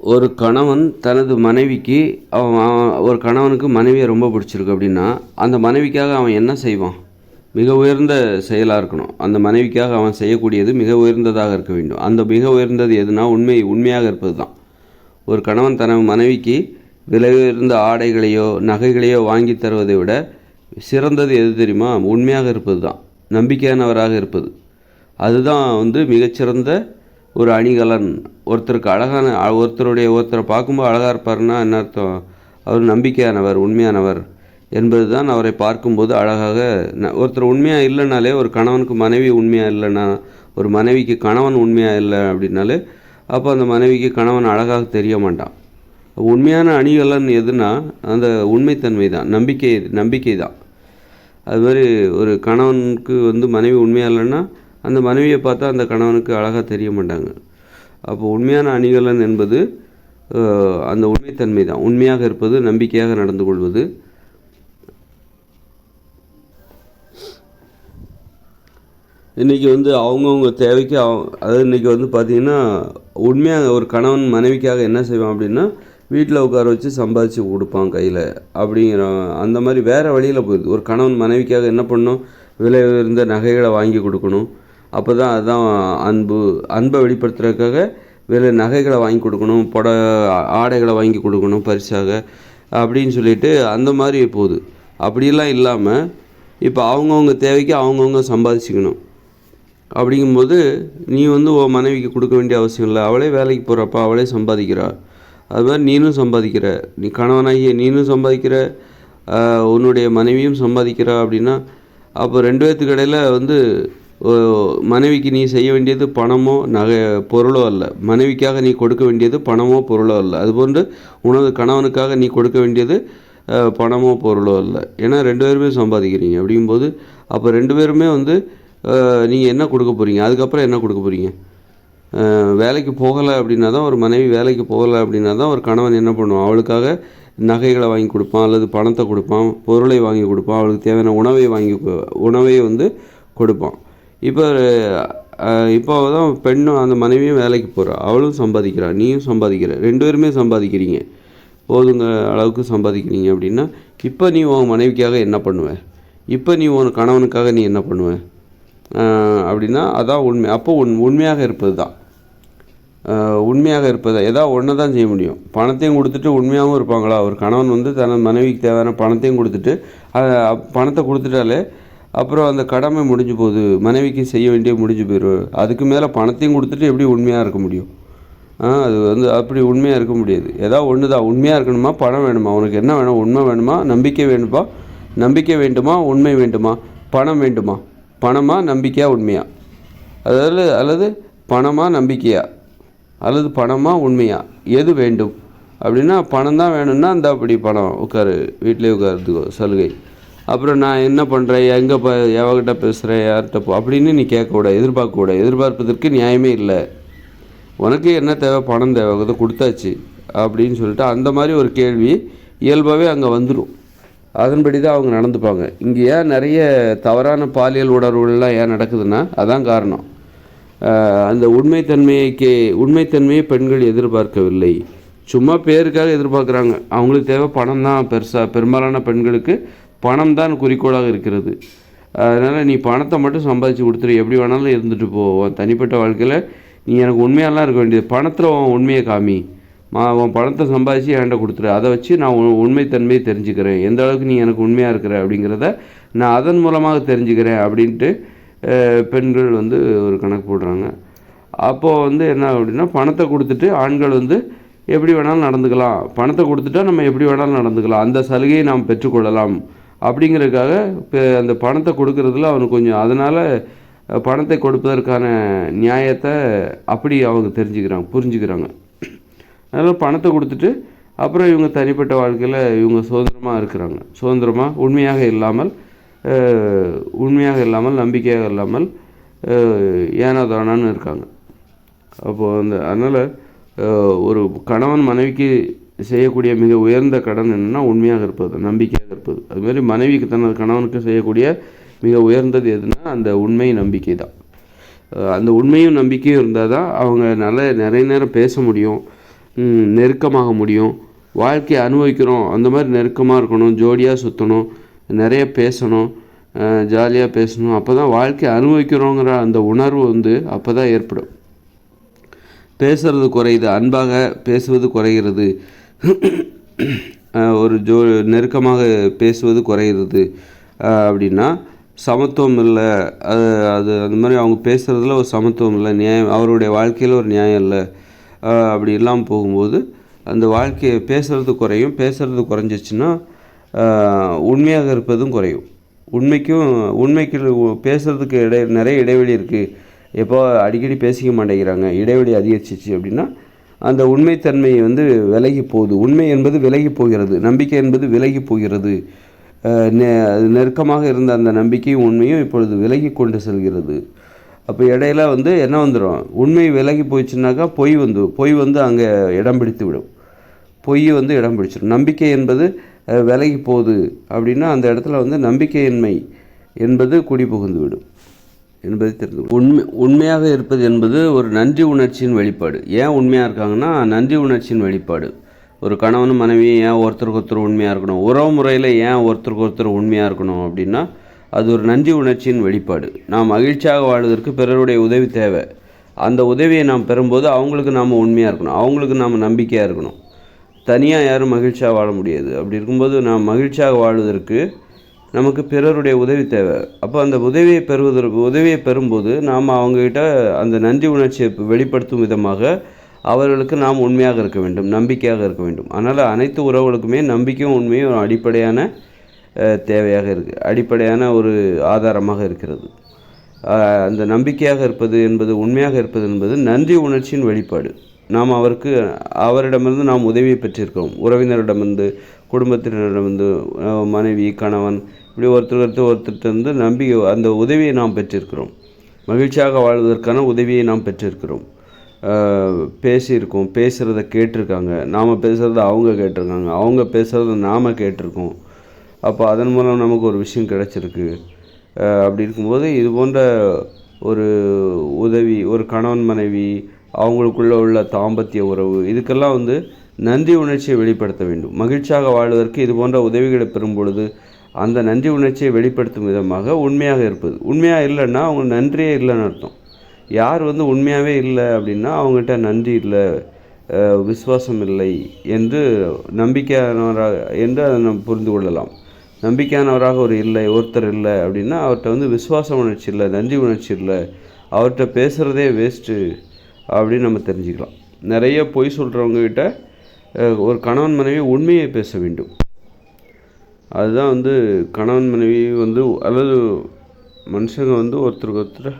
ஒரு கணவன் தனது மனைவிக்கு அவன் ஒரு கணவனுக்கு மனைவியை ரொம்ப பிடிச்சிருக்கு அப்படின்னா அந்த மனைவிக்காக அவன் என்ன செய்வான்? மிக உயர்ந்த செயலாக இருக்கணும். அந்த மனைவிக்காக அவன் செய்யக்கூடியது மிக உயர்ந்ததாக இருக்க வேண்டும். அந்த மிக உயர்ந்தது எதுனா உண்மை உண்மையாக இருப்பது தான் ஒரு கணவன் தனது மனைவிக்கு விலை உயர்ந்த ஆடைகளையோ நகைகளையோ வாங்கி தருவதை விட சிறந்தது எது தெரியுமா? உண்மையாக இருப்பது தான் நம்பிக்கையானவராக இருப்பது. அதுதான் வந்து மிகச்சிறந்த ஒரு அணிகலன் ஒருத்தருக்கு அழகான ஒருத்தருடைய ஒருத்தரை பார்க்கும்போது அழகாக இருப்பாருன்னா என்ன அர்த்தம்? அவர் நம்பிக்கையானவர் உண்மையானவர் என்பது தான் அவரை பார்க்கும்போது அழகாக ஒருத்தர் உண்மையாக இல்லைனாலே ஒரு கணவனுக்கு மனைவி உண்மையாக இல்லைன்னா ஒரு மனைவிக்கு கணவன் உண்மையாக இல்லை அப்படின்னாலே அப்போ அந்த மனைவிக்கு கணவன் அழகாக தெரிய மாட்டான். உண்மையான அணிகலன் எதுனா அந்த உண்மைத்தன்மை தான் நம்பிக்கை நம்பிக்கை தான். அது மாதிரி ஒரு கணவனுக்கு வந்து மனைவி உண்மையாக இல்லைன்னா அந்த மனைவியை பார்த்தா அந்த கணவனுக்கு அழகாக தெரிய மாட்டாங்க. அப்போ உண்மையான அணிகலன் என்பது அந்த உண்மைத்தன்மை தான். உண்மையாக இருப்பது நம்பிக்கையாக நடந்து கொள்வது. இன்றைக்கி வந்து அவங்கவுங்க தேவைக்கு அவ- அதாவது இன்றைக்கி வந்து பார்த்திங்கன்னா உண்மையாக ஒரு கணவன் மனைவிக்காக என்ன செய்வான் அப்படின்னா வீட்டில் உட்கார வச்சு சம்பாதிச்சு கொடுப்பான் கையில். அப்படிங்கிற அந்த மாதிரி வேறு வழியில் போயிடுது. ஒரு கணவன் மனைவிக்காக என்ன பண்ணணும் விலை உயர்ந்த நகைகளை வாங்கி கொடுக்கணும். அப்போ தான் அதுதான் அன்பு அன்பை வெளிப்படுத்துறதுக்காக விலை நகைகளை வாங்கி கொடுக்கணும் புட ஆடைகளை வாங்கி கொடுக்கணும் பரிசாக அப்படின்னு சொல்லிட்டு அந்த மாதிரி போகுது. அப்படிலாம் இல்லாமல் இப்போ அவங்கவுங்க தேவைக்கு அவங்கவுங்க சம்பாதிச்சிக்கணும். அப்படிங்கும்போது நீ வந்து உன் மனைவிக்கு கொடுக்க வேண்டிய அவசியம் இல்லை. அவளே வேலைக்கு போகிறப்ப அவளே சம்பாதிக்கிறா. அது மாதிரி நீனும் சம்பாதிக்கிற. நீ கணவனாகிய நீனும் சம்பாதிக்கிற. உன்னுடைய மனைவியும் சம்பாதிக்கிறா அப்படின்னா அப்போ ரெண்டு பேர்த்துக்கு இடையில் வந்து மனைவிக்கு நீ செய்ய வேண்டியது பணமோ நகை பொருளோ அல்ல. மனைவிக்காக நீ கொடுக்க வேண்டியது பணமோ பொருளோ அல்ல. அதுபோன்று உனது கணவனுக்காக நீ கொடுக்க வேண்டியது பணமோ பொருளோ இல்லை ஏன்னா ரெண்டு பேருமே சம்பாதிக்கிறீங்க. அப்படிங்கும்போது அப்போ ரெண்டு பேருமே வந்து நீங்கள் என்ன கொடுக்க போகிறீங்க அதுக்கப்புறம் என்ன கொடுக்க போகிறீங்க வேலைக்கு போகலை அப்படின்னா தான் ஒரு மனைவி வேலைக்கு போகலை அப்படின்னா தான் ஒரு கணவன் என்ன பண்ணுவான்? அவளுக்காக நகைகளை வாங்கி கொடுப்பான் அல்லது பணத்தை கொடுப்பான் பொருளை வாங்கி கொடுப்பான் அவளுக்கு தேவையான உணவை வாங்கி உணவை வந்து கொடுப்பான். இப்போ இப்போ தான் பெண்ணும் அந்த மனைவியும் வேலைக்கு போகிறா அவளும் சம்பாதிக்கிறா. நீயும் சம்பாதிக்கிற. ரெண்டு பேருமே சம்பாதிக்கிறீங்க. போதுங்க அளவுக்கு சம்பாதிக்கிறீங்க அப்படின்னா இப்போ நீ உன் மனைவிக்காக என்ன பண்ணுவ? இப்போ நீ உன் கணவனுக்காக நீ என்ன பண்ணுவ? அப்படின்னா அதான் உண்மை. அப்போ உண் உண்மையாக இருப்பது தான். உண்மையாக இருப்பது ஏதாவது ஒன்று தான் செய்ய முடியும். பணத்தையும் கொடுத்துட்டு உண்மையாகவும் இருப்பாங்களா? ஒரு கணவன் வந்து தனது மனைவிக்கு தேவையான பணத்தையும் கொடுத்துட்டு அதை பணத்தை கொடுத்துட்டாலே அப்புறம் அந்த கடமை முடிஞ்சு போகுது மனைவிக்கு செய்ய வேண்டிய முடிஞ்சு போயிடும் அதுக்கு மேலே பணத்தையும் கொடுத்துட்டு எப்படி உண்மையாக இருக்க முடியும்? ஆ அது வந்து அப்படி உண்மையாக இருக்க முடியாது. ஏதாவது ஒன்று தான் உண்மையாக இருக்கணுமா பணம் வேணுமா? உனக்கு என்ன வேணும் உண்மை வேணுமா நம்பிக்கை வேணுமா? நம்பிக்கை வேண்டுமா உண்மை வேண்டுமா? பணம் வேண்டுமா? பணமா நம்பிக்கையா உண்மையா? அதாவது அல்லது பணமா நம்பிக்கையா? அல்லது பணமா உண்மையா? எது வேண்டும்? அப்படின்னா பணம் தான் வேணும்னா அந்த அப்படி பணம் உட்காரு வீட்டிலே உட்காருதுக்கோ சலுகை. அப்புறம் நான் என்ன பண்ணுறேன் எங்கே ப எவகிட்ட பேசுகிறேன் யார்கிட்ட போ அப்படின்னு நீ கேட்கக்கூடாது எதிர்பார்க்கக்கூடாது எதிர்பார்ப்பதற்கு நியாயமே இல்லை. உனக்கு என்ன தேவை? பணம் தேவை. அதை கொடுத்தாச்சு அப்படின்னு சொல்லிட்டு அந்த மாதிரி ஒரு கேள்வி இயல்பாகவே அங்கே வந்துடும் அதன்படி தான் அவங்க நடந்துப்பாங்க. இங்கே ஏன் நிறைய தவறான பாலியல் உணர்வுகள்லாம் ஏன் நடக்குதுன்னா அதான் காரணம். அந்த உண்மைத்தன்மைக்கு உண்மைத்தன்மையை பெண்கள் எதிர்பார்க்கவில்லை. சும்மா பேருக்காக எதிர்பார்க்குறாங்க. அவங்களுக்கு தேவை பணம் தான் பெருசாக பெரும்பாலான பெண்களுக்கு பணம் தான் குறிக்கோளாக இருக்கிறது. அதனால் நீ பணத்தை மட்டும் சம்பாதிச்சு கொடுத்துரு. எப்படி வேணாலும் இருந்துட்டு போவோம் தனிப்பட்ட வாழ்க்கையில் நீ எனக்கு உண்மையாலாம் இருக்க வேண்டியது. பணத்தில் உன் உண்மையை காமி. மா உன் பணத்தை சம்பாதிச்சு என்கிட்ட கொடுத்துரு. அதை வச்சு நான் உன் உண்மைத்தன்மையை தெரிஞ்சுக்கிறேன். எந்த அளவுக்கு நீ எனக்கு உண்மையாக இருக்கிற அப்படிங்கிறத நான் அதன் மூலமாக தெரிஞ்சுக்கிறேன் அப்படின்ட்டு பெண்கள் வந்து ஒரு கணக்கு போடுறாங்க. அப்போது வந்து என்ன அப்படின்னா பணத்தை கொடுத்துட்டு ஆண்கள் வந்து எப்படி வேணாலும் நடந்துக்கலாம். பணத்தை கொடுத்துட்டா நம்ம எப்படி வேணாலும் நடந்துக்கலாம். அந்த சலுகையை நாம் பெற்றுக்கொள்ளலாம். அப்படிங்கிறதுக்காக இப்போ அந்த பணத்தை கொடுக்கறதுல அவனுக்கு கொஞ்சம் அதனால் பணத்தை கொடுப்பதற்கான நியாயத்தை அப்படி அவங்க தெரிஞ்சுக்கிறாங்க புரிஞ்சுக்கிறாங்க. அதனால் பணத்தை கொடுத்துட்டு அப்புறம் இவங்க தனிப்பட்ட வாழ்க்கையில் இவங்க சுதந்திரமாக இருக்கிறாங்க. சுதந்திரமாக உண்மையாக இல்லாமல் உண்மையாக இல்லாமல் நம்பிக்கையாக இல்லாமல் ஏனா ஏனோ இருக்காங்க. அப்போது அந்த அதனால் ஒரு கணவன் மனைவிக்கு செய்யக்கூடிய மிக உயர்ந்த கடன் என்னென்னா உண்மையாக இருப்பது நம்பிக்கையாக இருப்பது. அதுமாரி மனைவிக்கு தனது கணவனுக்கு செய்யக்கூடிய மிக உயர்ந்தது எதுனா அந்த உண்மை நம்பிக்கை தான். அந்த உண்மையும் நம்பிக்கையும் இருந்தால் தான் அவங்க நல்ல நிறைய நேரம் பேச முடியும் நெருக்கமாக முடியும். வாழ்க்கையை அனுபவிக்கிறோம் அந்த மாதிரி நெருக்கமாக இருக்கணும் ஜோடியாக சுற்றணும் நிறைய பேசணும் ஜாலியாக பேசணும். அப்போ தான் வாழ்க்கையை அனுபவிக்கிறோங்கிற அந்த உணர்வு வந்து அப்போ தான் ஏற்படும். பேசுறது குறையுது அன்பாக பேசுவது குறைகிறது. ஒரு ஜோ நெருக்கமாக பேசுவது குறையிறது. அப்படின்னா சமத்துவம் இல்லை. அது அது அந்த மாதிரி அவங்க பேசுகிறதுல ஒரு சமத்துவம் இல்லை. நியாயம் அவருடைய வாழ்க்கையில் ஒரு நியாயம் இல்லை. அப்படி இல்லாமல் போகும்போது அந்த வாழ்க்கையை பேசுகிறது குறையும். பேசுகிறது குறைஞ்சிச்சுன்னா உண்மையாக இருப்பதும் குறையும். உண்மைக்கும் உண்மைக்கு பேசுகிறதுக்கு இடை நிறைய இடைவெளி இருக்குது எப்போ அடிக்கடி பேசிக்க மாட்டேங்கிறாங்க. இடைவெளி அதிகரிச்சிச்சு அப்படின்னா அந்த உண்மைத்தன்மை வந்து விலகி போகுது. உண்மை என்பது விலகி போகிறது. நம்பிக்கை என்பது விலகி போகிறது. நெ- அது நெருக்கமாக இருந்த அந்த நம்பிக்கையும் உண்மையும் இப்பொழுது விலகி கொண்டு செல்கிறது. அப்போ இடையில வந்து என்ன வந்துடும் உண்மை விலகி போயிடுச்சுனாக்கா பொய் வந்து பொய் வந்து அங்கே இடம் பிடித்து விடும். பொய் வந்து இடம் பிடிச்சிடும் நம்பிக்கை என்பது விலகி போகுது அப்படின்னா அந்த இடத்துல வந்து நம்பிக்கையின்மை என்பது குடி புகுந்து விடும். என்பதை தெரிந்து உண்மை உண்மையாக இருப்பது என்பது ஒரு நன்றி உணர்ச்சியின் வெளிப்பாடு. ஏன் உண்மையாக இருக்காங்கன்னா நன்றி உணர்ச்சியின் வெளிப்பாடு. ஒரு கணவனும் மனைவி ஏன் ஒருத்தருக்கு ஒருத்தர் உண்மையாக இருக்கணும்? உறவு முறையில் ஏன் ஒருத்தருக்கு ஒருத்தர் உண்மையாக இருக்கணும் அப்படின்னா அது ஒரு நன்றி உணர்ச்சியின் வெளிப்பாடு. நாம் மகிழ்ச்சியாக வாழ்வதற்கு பிறருடைய உதவி தேவை. அந்த உதவியை நாம் பெறும்போது அவங்களுக்கு நாம் உண்மையாக இருக்கணும். அவங்களுக்கு நாம் நம்பிக்கையாக இருக்கணும். தனியாக யாரும் மகிழ்ச்சியாக வாழ முடியாது. அப்படி இருக்கும்போது நாம் மகிழ்ச்சியாக வாழ்வதற்கு நமக்கு பிறருடைய உதவி தேவை. அப்போ அந்த உதவியை பெறுவதற்கு உதவியை பெறும்போது நாம் அவங்கக்கிட்ட அந்த நன்றி உணர்ச்சியை வெளிப்படுத்தும் விதமாக அவர்களுக்கு நாம் உண்மையாக இருக்க வேண்டும் நம்பிக்கையாக இருக்க வேண்டும். அதனால் அனைத்து உறவுகளுக்குமே நம்பிக்கையும் உண்மையும் ஒரு அடிப்படையான தேவையாக இருக்குது அடிப்படையான ஒரு ஆதாரமாக இருக்கிறது. அந்த நம்பிக்கையாக இருப்பது என்பது உண்மையாக இருப்பது என்பது நன்றி உணர்ச்சியின் வெளிப்பாடு. நாம் அவருக்கு அவரிடமிருந்து நாம் உதவியை பெற்றிருக்கிறோம். உறவினரிடமிருந்து குடும்பத்தினரிடமிருந்து மனைவி கணவன் இப்படி ஒருத்தர் ஒருத்தர் ஒருத்தர்கிட்ட இருந்து நம்பி அந்த உதவியை நாம் பெற்றிருக்கிறோம். மகிழ்ச்சியாக வாழ்வதற்கான உதவியை நாம் பெற்றிருக்கிறோம். பேசியிருக்கோம் பேசுகிறத கேட்டிருக்காங்க. நாம் பேசுகிறத அவங்க கேட்டிருக்காங்க. அவங்க பேசுகிறத நாம் கேட்டிருக்கோம். அப்போ அதன் மூலம் நமக்கு ஒரு விஷயம் கிடைச்சிருக்கு. அப்படி இருக்கும்போது இது போன்ற ஒரு உதவி ஒரு கணவன் மனைவி அவங்களுக்குள்ளே உள்ள தாம்பத்திய உறவு இதுக்கெல்லாம் வந்து நன்றி உணர்ச்சியை வெளிப்படுத்த வேண்டும். மகிழ்ச்சியாக வாழ்வதற்கு இது போன்ற உதவிகளை பெறும் பொழுது அந்த நன்றி உணர்ச்சியை வெளிப்படுத்தும் விதமாக உண்மையாக இருப்பது. உண்மையாக இல்லைன்னா அவங்க நன்றியே இல்லைன்னு அர்த்தம். யார் வந்து உண்மையாகவே இல்லை அப்படின்னா அவங்ககிட்ட நன்றி இல்லை விசுவாசம் இல்லை என்று நம்பிக்கையானவராக என்று அதை நம்ம புரிந்து கொள்ளலாம். நம்பிக்கையானவராக ஒரு இல்லை ஒருத்தர் இல்லை அப்படின்னா அவர்கிட்ட வந்து விசுவாச உணர்ச்சி இல்லை நன்றி உணர்ச்சி இல்லை. அவர்கிட்ட பேசுகிறதே வேஸ்ட்டு அப்படின்னு நம்ம தெரிஞ்சுக்கலாம். நிறைய பொய் சொல்கிறவங்ககிட்ட ஒரு கணவன் மனைவி உண்மையை பேச வேண்டும். அதுதான் வந்து கணவன் மனைவி வந்து அல்லது மனுஷங்க வந்து ஒருத்தருக்கு ஒருத்தர்